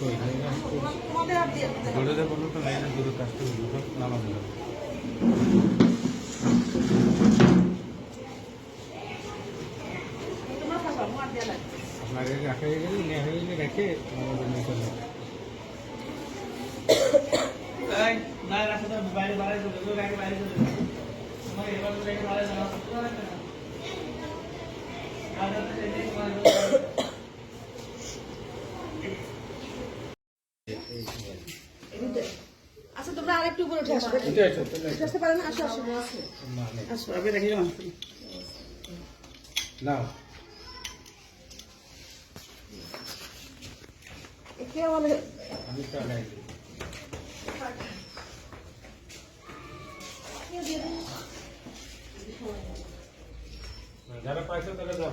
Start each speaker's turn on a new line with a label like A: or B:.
A: কই
B: তোমাদের আর দিয়ে দিতে হবে।
A: গরুদের বলল তো লাইনে গরু কাজটা দুটো নামাজ দিল
B: তোমরা খাবা, আমার আর দেয়া লাগবে।
A: আপনাকে রাখা হয়ে গেলে নেওয়া হয়ে গেলে রেখে আমাদের নিয়ে চলে যাবে।
B: এদিকে। আচ্ছা তোমরা আরেকটু উপরে উঠে আসবে আসতে পারো না? আসো আসো। আসো আমি দেখি
A: নাও।
B: কে বলে
A: আমি চালাই দিই। যারা পাইছো তারা যাও।